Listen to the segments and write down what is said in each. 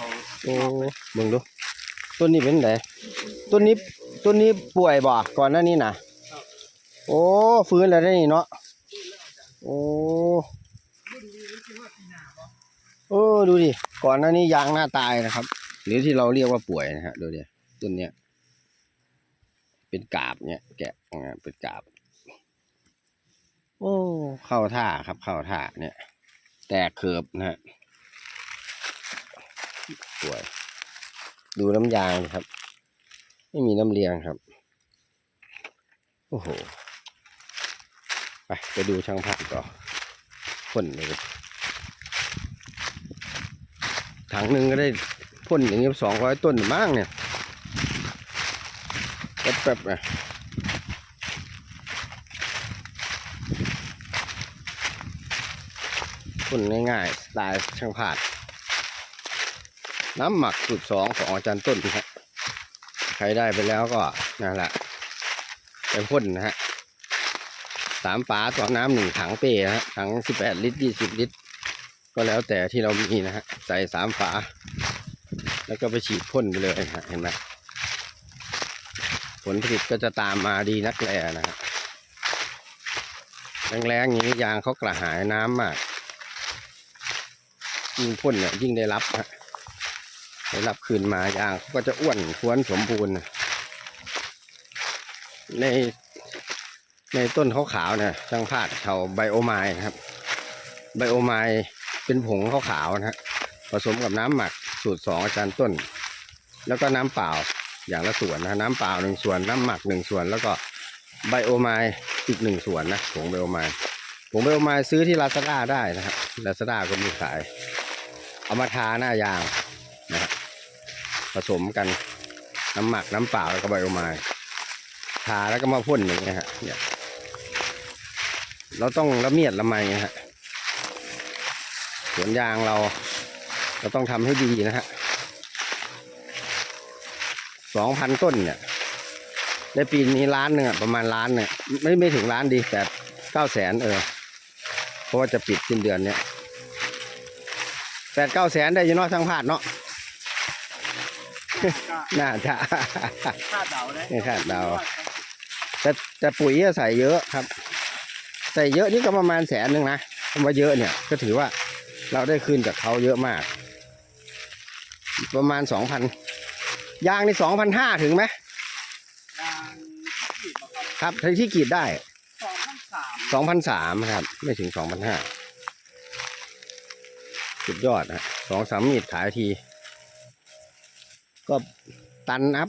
เขาโอ้มึงดูต้นนี้เป็นไงต้นนี้ต้นนี้ป่วยบ่ก่อนหน้านี้นะโอ้ฟื้นแล้วได้นี่เนาะโอ้โอ้ดูดิก่อนหน้านี้ยางหน้าตายนะครับ หรือที่เราเรียกว่าป่วยนะฮะดูดิต้นเนี้ยเป็นกาบเนี่ยแกะออกมาเป็นกาบ โอ้เข้าท่าครับเข้าท่าเนี่ย แตกเขือบนะฮะ ป่วย ดูน้ำยางครับ ไม่มีน้ำเลียงครับ โอ้โห ไปไปดูช่างภาพต่อพ่นเลยถังหนึ่งก็ได้พ่นอย่างนี้ยสองร้อยต้นมากเนี่ยแป๊บๆนะพ่นง่ายๆสไตล์ช่างภาพ น้ำหมักสูตรสองของอาจารย์ต้นนะฮะใครได้ไปแล้วก็นั่นแหละไปพ่นนะฮะสามฝาต่อน้ำหนึ่งถังเป้นะฮะถังสิบแปดลิตรยี่สิบลิตร ก็แล้วแต่ที่เรามีนะฮะใส่สามฝา แล้วก็ไปฉีดพ่นไปเลยนะฮะเห็นไหมผลผลิตก็จะตามมาดีนักแลนะฮะแรงๆอย่างนี้ยางเขากระหายน้ำมากยิ่งพ่นเนี่ยยิ่งได้รับฮะ ได้รับคืนมายางก็จะอ้วนท้วนสมบูรณ์ในในต้นขาวๆเนี่ยช่างพาดเขาไบโอไมล์นะครับ ไบโอไมล์เป็นผงขาวๆนะฮะผสมกับน้ำหมักสูตรสองอาจารย์ต้น แล้วก็น้ำเปล่าอย่างละส่วนนะน้ำเปล่าหนึ่งส่วนน้ำหมักหนึ่งส่วน แล้วก็ไบโอไมล์อีกหนึ่งส่วนนะผงไบโอไมล์ผงไบโอไมล์ซื้อที่ลาซาด้าได้นะครับลาซาด้าก็มีขาย เอามาทาหน้ายาง ผสมกันน้ำหมักน้ำเปล่าแล้วก็ไบโอไมล์ทาแล้วก็มาพ่นอย่างเงี้ยฮะเนี่ยเราต้องละเมียดละไมนะฮะสวนยางเรา เราต้องทำให้ดีนะฮะสองพันต้นเนี่ยในปีนี้ล้านหนึ่งอะประมาณล้านเนี่ยไม่ไม่ถึงล้านดีแต่เก้าแสนเออเพราะว่าจะปิดสิ้นเดือนเนี่ยแปดเก้าแสนได้อยินเนาะทางพาดเนาะ น่าจะคาดเดาได้ไม่คาดเดาแต่แต่ปุ๋ยอะใส่เยอะครับ ใส่เยอะนี่ก็ประมาณแสนหนึ่งนะคำว่าเยอะเนี่ย ก็ถือว่าเราได้คืนจากเขาเยอะมาก ประมาณสองพันยางนี่สองพันห้าถึงไหมยางขีดบอกครับครับที่ที่กรีดได้สองพันสามสองพันสามครับ ไม่ถึงสองพันห้าสุดยอดนะสองสามมีดขายที ก็ตันอัพ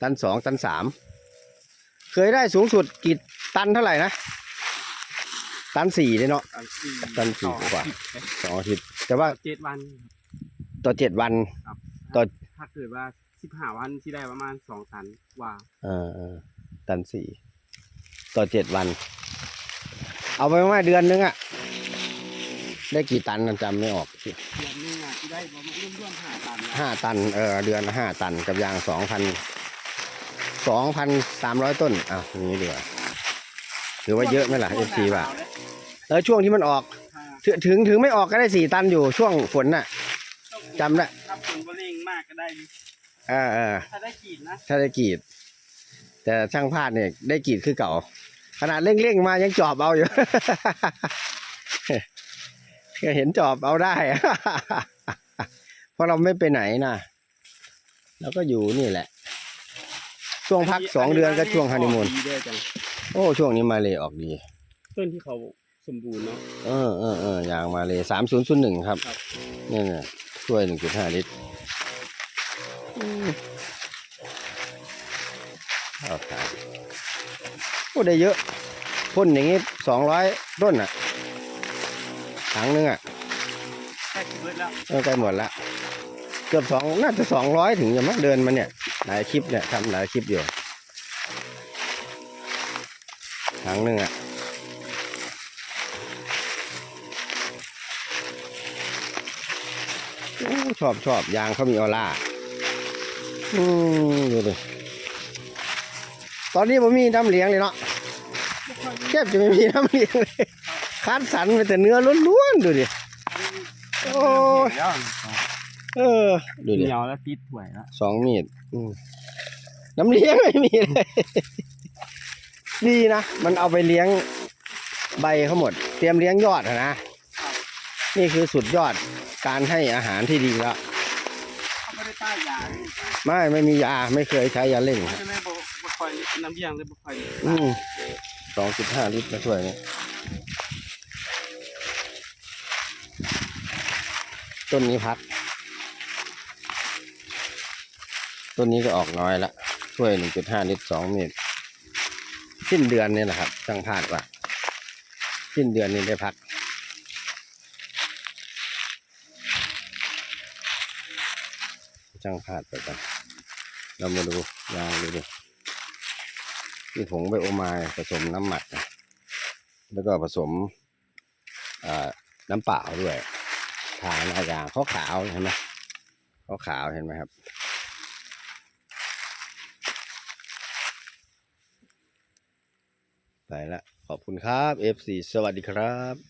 ตันสองตันสามเคยได้สูงสุดกี่ตันเท่าไหร่นะตันสี่เลยเนาะตันสี่ตันสี่กว่าสองอาทิตย์แต่ว่าเจ็ดวันต่อเจ็ดวันครับต่อถ้าเกิดว่าสิบห้าวันที่ได้ประมาณสองตันกว่าเออเออตันสี่ต่อเจ็ดวัน เอาไปว่าเดือนนึงอะ ได้กี่ตันจำไม่ออก เดือนหนึงอะที่ได้ประมาณร่วมๆห้าตันนะห้าตัน เออ เดือนละห้าตันกับยางสองพันสองพันสามร้อยต้นอะอย่างนี้ดีกว่าถือว่าเยอะไหมล่ะเอฟซีว่าเออช่วงที่มันออกถึงถึงถึงไม่ออกก็ได้สี่ตันอยู่ช่วงฝนน่ะจำได้ถ้าฝนก็เร่งมากก็ได้เออเออถ้าได้ขีดนะถ้าได้กรีด แต่ช่างพาดเนี่ยได้กรีดคือเก่า ขนาดเร่งๆมายังจอบเอาอยู่ก็ เห็นจอบเอาได้ เพราะเราไม่ไปไหนนะเราก็อยู่นี่แหละ ช่วงพักสองเดือนก็ช่วงฮันนีมูนดีด้วยจังโอ้ช่วงนี้มาเลยออกดี ต้นที่เขาสมบูรณ์เนาะเออเออเอออย่างมาเลยสามศูนย์ศูนย์หนึ่งครับครับนี่เนี่ยช่วยหนึ่งจุดห้าลิตรอืมเอาขายโอ้ได้เยอะพ่นอย่างงี้สองร้อยต้นอะ ถังนึงอะแค่คิดเบิดแล้วเออใกล้หมดละเกือบสองน่าจะสองร้อยถึงอย่างมั้งเดินมาเนี่ยหลายคลิปเนี่ยทำหลายคลิปอยู่ถังนึงอะโอ้ชอบชอบยางเขามีออร่าอืมดูดิตอนนี้ผมมีน้ำเลี้ยงเลยเนาะแทบจะไม่มีน้ำเลี้ยงเลย คัดสรรไปแต่เนื้อล้วนๆดูดิโอ้ยแล้วเออดูเหดินียวแล้วติดถ้วยแล้วสองมีดอืมน้ำเลี้ยงไม่มีเลยดีนะมันเอาไปเลี้ยงใบเขาหมด เตรียมเลี้ยงยอดอะนะนี่คือสุดยอดการให้อาหารที่ดีแล้วเขาไม่ได้ป้ายยาเลยไม่ไม่มียาไม่เคยใช้ยาเล่นเขาจะไม่บอกบอกคอยน้ำเยี่ยงเลยบอกคอยอืมสองจุดห้าลิตรนะถ้วยนี้ ต้นนี้พัก ต้นนี้ก็ออกน้อยละถ้วยหนึ่งจุดห้าลิตรสองเมตรสิ้นเดือนนี่แหละครับช่างพลาดว่าสิ้นเดือนนี้ได้พัก ช่างพลาดไปกัน เรามาดูยางดูดินี่ผงไบโอไมล์ผสมน้ำหมัก แล้วก็ผสมน้ำเปล่าด้วย ขาหน้ายางขาขาวเห็นไหมขาวขาวเห็นไหมครับ ไปละขอบคุณครับ FC สวัสดีครับ